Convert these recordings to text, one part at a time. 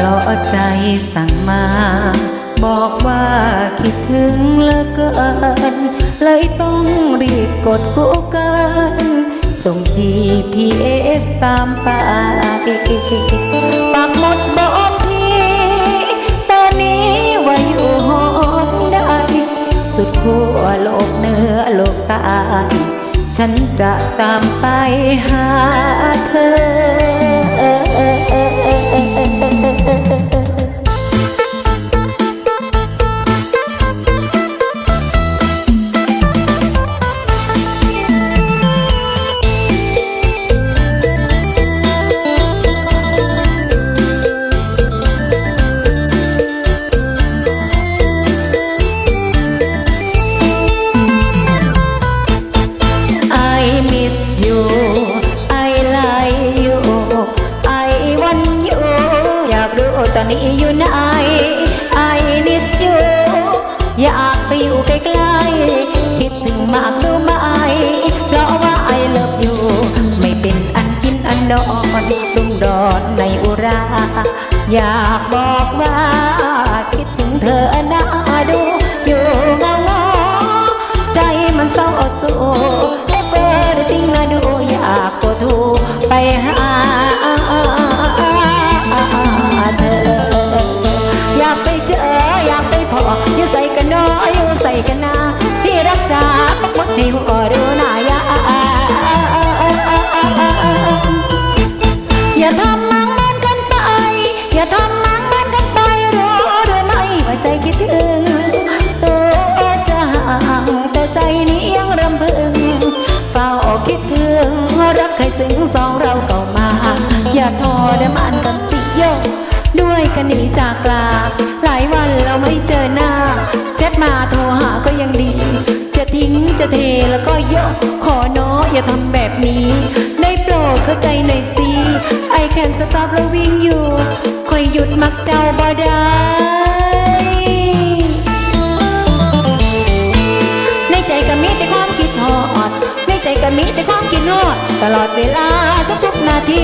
รอใจสั่งมา บอกว่าคิดถึงเหลือเกิน เลยต้องรีบกดกูเกินส่ง GPS ตามไปปักหมดบอกทีตอนนี้ว่าอยู่หนใดสุดขั้วโลกเหนือโลกใต้ฉันจะตามไปหาเธอ นอนตุ้มดอนในอุรา อยากบอกว่า คิดถึงเธอนะดู อยู่เงาใจมันเศร้าโศกเอเบอร์จริงนะดูอยากกดทูไปหา คิดถึงรักใครซึ้งสองเราเก่ามา อย่าทอได้มันกันสิโยด้วยกันหนีจากลาหลายวันเราไม่เจอหน้าแชทมาโทรหาก็ยังดี จะทิ้งจะเทแล้วก็ยก ขอน้ออย่าทำแบบนี้ ได้โปรดเข้าใจหน่อยสิ I can stop loving you คอยหยุดมักเจ้าบ่ได้ ตลอดเวลาทุกๆนาที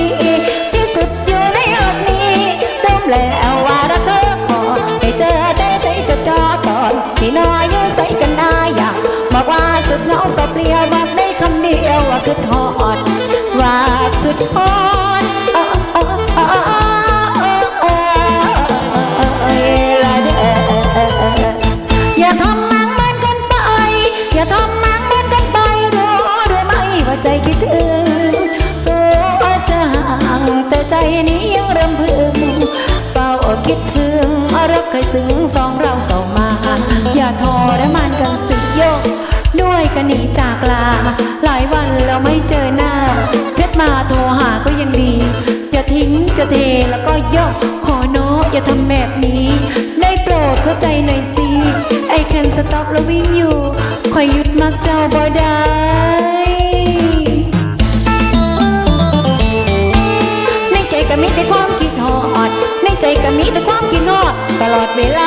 ที่สุดอยู่ในโลกนี้ต้มแล้วว่ารักเธอขอให้เจอแต่ใจจะจอตอนที่น้อยอยู่ใส่กันได้อยากบอกว่าสุดเหงาสบเปลี่ยวบอกได้คำเดียวว่าคิดหอดว่าคิดหอด รักเคยซึ้งสองเราเก่ามา อย่าทอได้มันกันสิโยกด้วยกันหนีจากลา หลายวันเราไม่เจอหน้าเช็ดมาโทรหาก็ยังดี จะทิ้งจะเทแล้วก็ยกขอน้อย่าทำแบบนี้ ได้โปรดเข้าใจหน่อยสิ I can stop loving you คอยหยุดมักเจ้าบ่ได้ เวลา